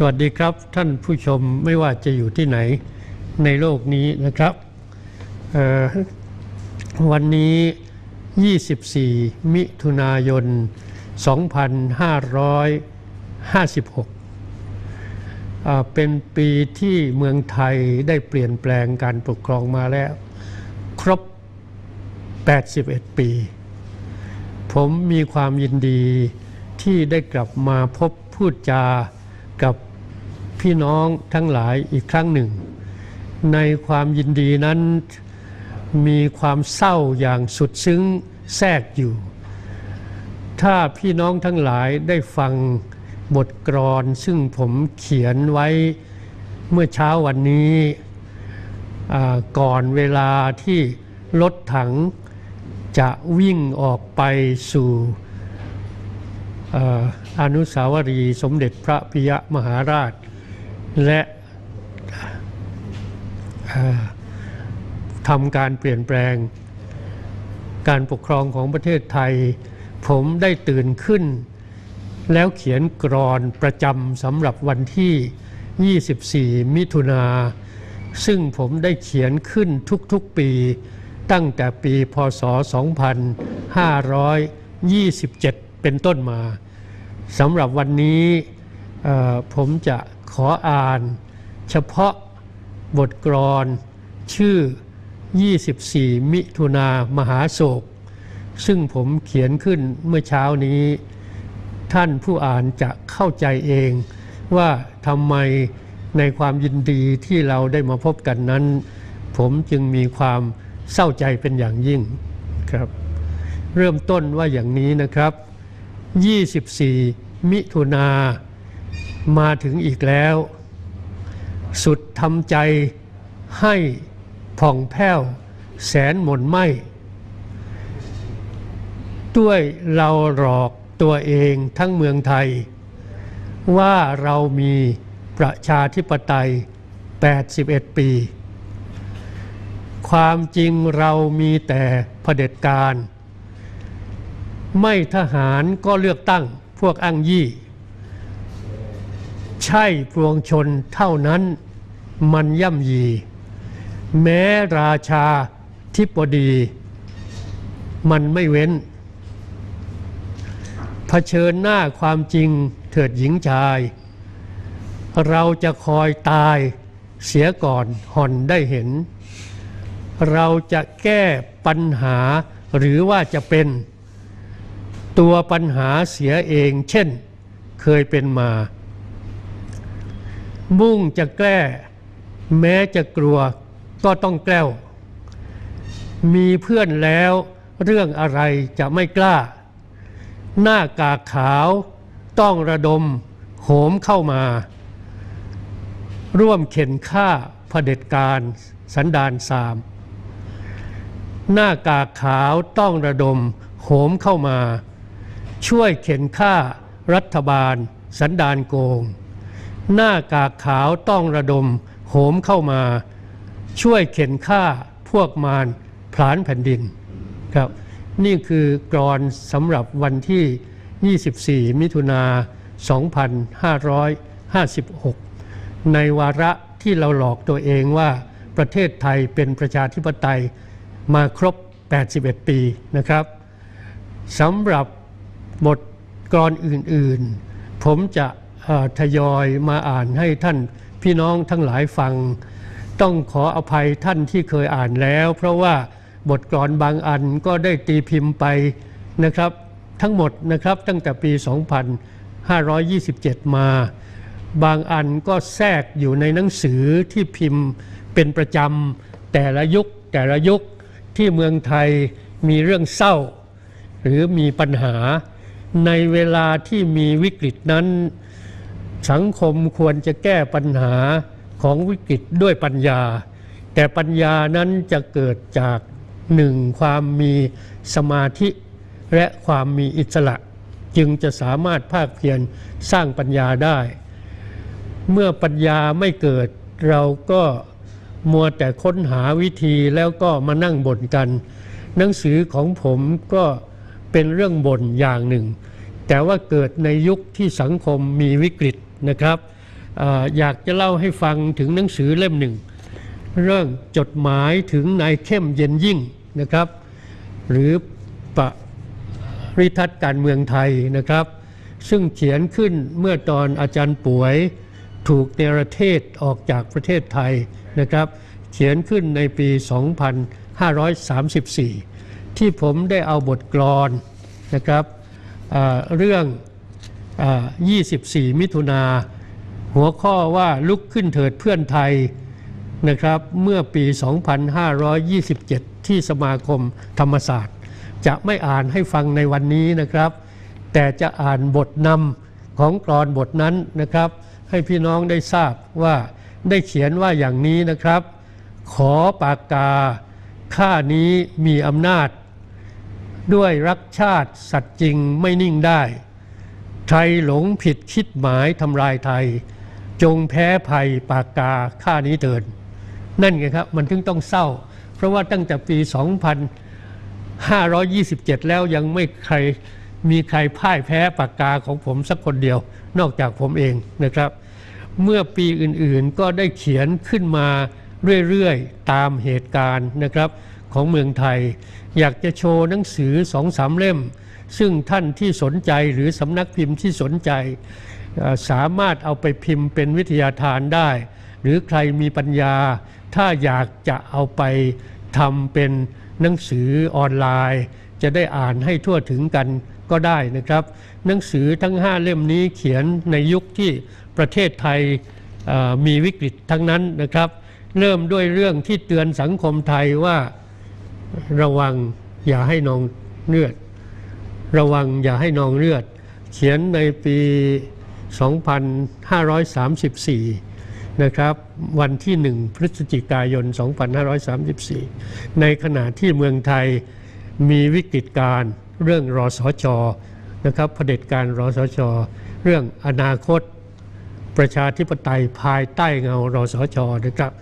สวัสดีครับท่านผู้ชมไม่ว่าจะอยู่ที่ไหนในโลกนี้นะครับ วันนี้ 24 มิถุนายน 2556 เป็นปีที่เมืองไทยได้เปลี่ยนแปลงการปกครองมาแล้ว ครบ 81 ปี ผมมีความยินดีที่ได้กลับมาพบพูดจากับ พี่น้องทั้งหลายอีกครั้งหนึ่ง ในความยินดีนั้นมีความเศร้าอย่างสุดซึ้งแทรกอยู่ ถ้าพี่น้องทั้งหลายได้ฟังบทกรอนซึ่งผมเขียนไว้เมื่อเช้าวันนี้ก่อนเวลาที่รถถังจะวิ่งออกไปสู่ออนุสาวรีย์สมเด็จพระปิยมหาราช และทำการเปลี่ยนแปลง การปกครองของประเทศไทย ผมได้ตื่นขึ้น แล้วเขียนกรอนประจำสำหรับวันที่ 24 มิถุนา ซึ่งผมได้เขียนขึ้นทุกๆปีตั้งแต่ปีพศ 2527 เป็นต้นมาสำหรับวันนี้ผมจะ ขออ่าน เฉพาะบทกรอน ชื่อ 24 มิถุนามหาโศก ซึ่งผมเขียนขึ้นเมื่อเช้านี้ ท่านผู้อ่านจะเข้าใจเองว่าทำไมในความยินดีที่เราได้มาพบกันนั้น ผมจึงมีความเศร้าใจเป็นอย่างยิ่งครับ เริ่มต้นว่าอย่างนี้นะครับ 24 มิถุนา มาถึงอีกแล้ว สุดทำใจให้ผ่องแผ้ว แสนหม่นไหมด้วยเราหลอกตัวเองทั้งเมืองไทย ว่าเรามีประชาธิปไตย 81 ปี ความจริงเรามีแต่เผด็จการ ไม่ทหารก็เลือกตั้งพวกอ้างยี่ ใช่พวงชนเท่านั้นมันย่ำยี แม้ราชาธิปดี มันไม่เว้นเผชิญหน้าความจริงเถิดหญิงชาย เราจะคอยตายเสียก่อนห่อนได้เห็น เราจะแก้ปัญหาหรือว่าจะเป็น ตัวปัญหาเสียเอง เช่น เคยเป็นมา มุ่งจะแก้ แม้จะกลัวก็ต้องแกล้ว มีเพื่อนแล้วเรื่องอะไรจะไม่กล้า หน้ากากขาวต้องระดมโหมเข้ามา ร่วมเข็นฆ่าเผด็จการสันดานสาม หน้ากากขาวต้องระดมโหมเข้ามา ช่วยเข็นฆ่ารัฐบาลสันดานโกง หน้ากากขาวต้องระดมโหมเข้ามา ช่วยเข็นฆ่าพวกมารผลานแผ่นดินครับนี่คือกรอนสำหรับวันที่ 24 มิถุนา 2556 ในวาระที่เราหลอกตัวเองว่าประเทศไทยเป็นประชาธิปไตยมาครบ 81 ปีนะครับสำหรับบทกรอนอื่น ๆ ผมจะ ทยอยมาอ่านให้ท่านพี่น้องทั้งหลายฟัง ต้องขออภัยท่านที่เคยอ่านแล้ว เพราะว่าบทกลอนบางอันก็ได้ตีพิมพ์ไปนะครับ ทั้งหมดนะครับตั้งแต่ปี 2527 มา บางอันก็แทรกอยู่ในหนังสือที่พิมพ์เป็นประจำแต่ละยุคแต่ละยุคที่เมืองไทยมีเรื่องเศร้า หรือมีปัญหาในเวลาที่มีวิกฤตนั้น สังคมควรจะแก้ปัญหาของวิกฤตด้วยปัญญา แต่ปัญญานั้นจะเกิดจากหนึ่งความมีสมาธิและความมีอิสระ จึงจะสามารถภาคเพียรสร้างปัญญาได้ เมื่อปัญญาไม่เกิดเราก็มัวแต่ค้นหาวิธีแล้วก็มานั่งบ่นกัน หนังสือของผมก็เป็นเรื่องบ่นอย่างหนึ่ง แต่ว่าเกิดในยุคที่สังคมมีวิกฤต นะครับออยากจะเล่าให้ฟังถึงหนังสือเล่มหนึ่ง เรื่องจดหมายถึงนายเข้มเย็นยิ่งนะครับ หรือปริทัศน์การเมืองไทยนะครับ ซึ่งเขียนขึ้นเมื่อตอนอาจารย์ป่วยถูกเนรเทศออกจากประเทศไทยนะครับ เขียนขึ้นในปี 2534 ที่ผมได้เอาบทกลอนนะครับเรื่อง 24 มิถุนาหัวข้อว่าลุกขึ้นเถิดเพื่อนไทยนะครับเมื่อปี 2527 ที่สมาคมธรรมศาสตร์ จะไม่อ่านให้ฟังในวันนี้นะครับ แต่จะอ่านบทนำของกรอนบทนั้นนะครับ ให้พี่น้องได้ทราบว่าได้เขียนว่าอย่างนี้นะครับ ขอปากกา ข้านี้มีอำนาจ ด้วยรักชาติสัตว์จริงไม่นิ่งได้ ไทยหลงผิดคิดหมายทำลายไทย จงแพ้ภัยปากกาข้านี้เถิดนั่นไงครับ มันถึงต้องเศร้า เพราะว่าตั้งแต่ปี 2527 แล้วยังไม่ใครมีใครพ่ายแพ้ปากกาของผมสักคนเดียว นอกจากผมเองนะครับ เมื่อปีอื่นๆก็ได้เขียนขึ้นมาเรื่อยๆ ตามเหตุการณ์นะครับ ของเมืองไทย อยากจะโชว์หนังสือสองสามเล่ม ซึ่งท่านที่สนใจหรือสำนักพิมพ์ที่สนใจ สามารถเอาไปพิมพ์เป็นวิทยาทานได้ หรือใครมีปัญญา ถ้าอยากจะเอาไปทำเป็นหนังสือออนไลน์ จะได้อ่านให้ทั่วถึงกันก็ได้นะครับ หนังสือทั้ง 5 เล่มนี้เขียนในยุคที่ประเทศไทยมีวิกฤตทั้งนั้นนะครับ เริ่มด้วยเรื่องที่เตือนสังคมไทยว่า ระวังอย่าให้นองเลือด ระวังอย่าให้นองเลือด เขียนในปี 2534 นะครับ วันที่ 1 พฤศจิกายน 2534 ในขณะที่เมืองไทยมีวิกฤตการเรื่องรอสชนะครับเผด็จการรอสชเรื่องอนาคตประชาธิปไตยภายใต้เงารอสชนะครับ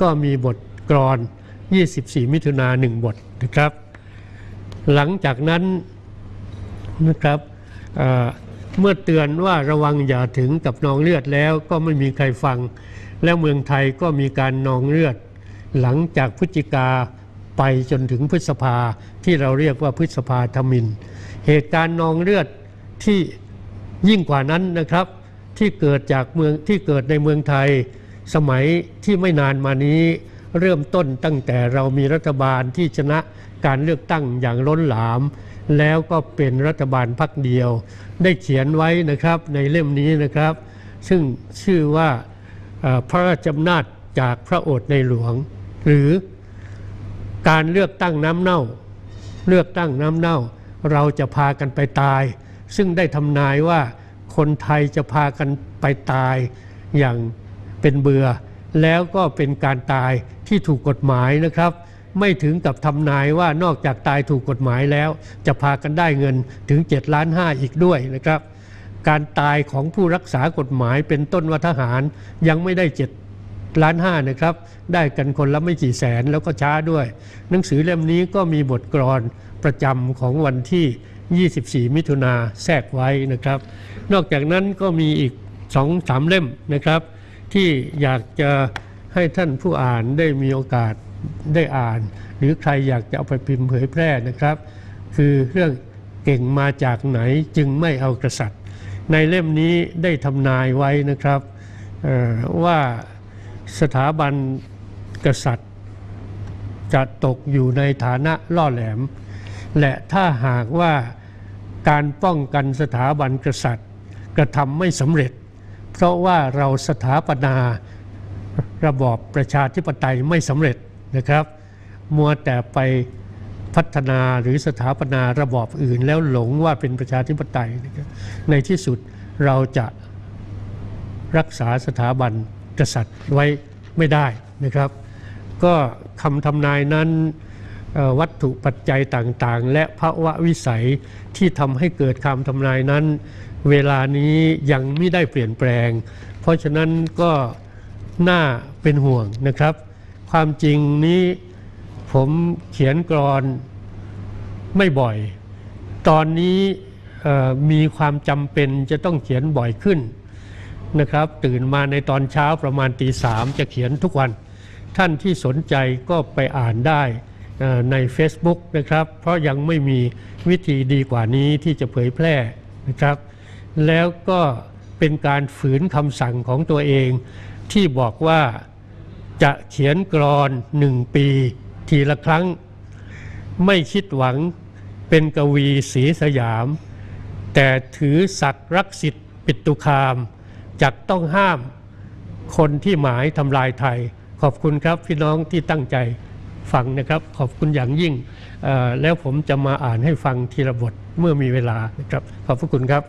ก็มีบทกรอน 24 มิถุนาหนึ่งบทนะครับ หลังจากนั้นนะครับเเมื่อเตือนว่าระวังอย่าถึงกับนองเลือดแล้วก็ไม่มีใครฟัง แล้วเมืองไทยก็มีการนองเลือด หลังจากพฤศจิกาไปจนถึงพฤษภาที่เราเรียกว่าพฤษภาธมิน เหตุการณ์นองเลือดที่ยิ่งกว่านั้นนะครับที่เกิดจากเมืองที่เกิดในเมืองไทยสมัยที่ไม่นานมานี้ เริ่มต้นตั้งแต่เรามีรัฐบาลที่ชนะการเลือกตั้งอย่างล้นหลาม แล้วก็เป็นรัฐบาลพักเดียว ได้เขียนไว้นะครับในเล่มนี้นะครับ ซึ่งชื่อว่าพระราชอำนาจจากพระโอษฐ์ในหลวง หรือการเลือกตั้งน้ำเน่า เลือกตั้งน้ำเน่า เราจะพากันไปตาย ซึ่งได้ทำนายว่าคนไทยจะพากันไปตายอย่างเป็นเบื่อ แล้วก็เป็นการตายที่ถูกกฎหมายนะครับ ไม่ถึงกับทำนายว่านอกจากตายถูกกฎหมายแล้ว จะพากันได้เงินถึง7ล้านห้าอีกด้วยนะครับ การตายของผู้รักษากฎหมายเป็นต้นวัทหารยังไม่ได้เจ็ดล้านห้านะครับ ได้กันคนละไม่กี่แสนแล้วก็ช้าด้วย หนังสือเล่มนี้ก็มีบทกลอนประจำของวันที่ 24 มิถุนาแทรกไว้นะครับ นอกจากนั้นก็มีอีกสองสามเล่มนะครับ ที่อยากจะให้ท่านผู้อ่านได้มีโอกาสได้อ่าน หรือใครอยากจะเอาไปพิมพ์เผยแพร่นะครับ คือเรื่องเก่งมาจากไหนจึงไม่เอากษัตริย์ ในเล่มนี้ได้ทำนายไว้นะครับว่าสถาบันกษัตริย์ จะตกอยู่ในฐานะล่อแหลม และถ้าหากว่าการป้องกันสถาบันกษัตริย์ กระทำไม่สำเร็จ เพราะว่าเราสถาปนาระบอบประชาธิปไตยไม่สำเร็จนะครับ มัวแต่ไปพัฒนาหรือสถาปนาระบอบอื่น แล้วหลงว่าเป็นประชาธิปไตยนะครับในที่สุดเราจะรักษาสถาบันกษัตริย์ไว้ไม่ได้นะครับ ก็คำทำนายนั้นวัตถุปัจจัยต่างๆ และภาวะวิสัยที่ทำให้เกิดคำทำนายนั้น เวลานี้ยังไม่ได้เปลี่ยนแปลง เพราะฉะนั้นก็น่าเป็นห่วงนะครับ ความจริงนี้ผมเขียนกรอนไม่บ่อย ตอนนี้มีความจำเป็นจะต้องเขียนบ่อยขึ้นนะครับ ตื่นมาในตอนเช้าประมาณตีสามจะเขียนทุกวัน ท่านที่สนใจก็ไปอ่านได้ใน Facebook นะครับ เพราะยังไม่มีวิธีดีกว่านี้ที่จะเผยแพร่นะครับ แล้วก็เป็นการฝืนคำสั่งของตัวเอง ที่บอกว่าจะเขียนกรอนหนึ่งปีทีละครั้ง ไม่คิดหวังเป็นกวีศรีสยาม แต่ถือศักรักสิทธิ์ปิตุคามจักต้องห้ามคนที่หมายทำลายไทย ขอบคุณครับพี่น้องที่ตั้งใจฟังนะครับ ขอบคุณอย่างยิ่ง แล้วผมจะมาอ่านให้ฟังทีละบทเมื่อมีเวลานะครับ ขอบพระคุณครับ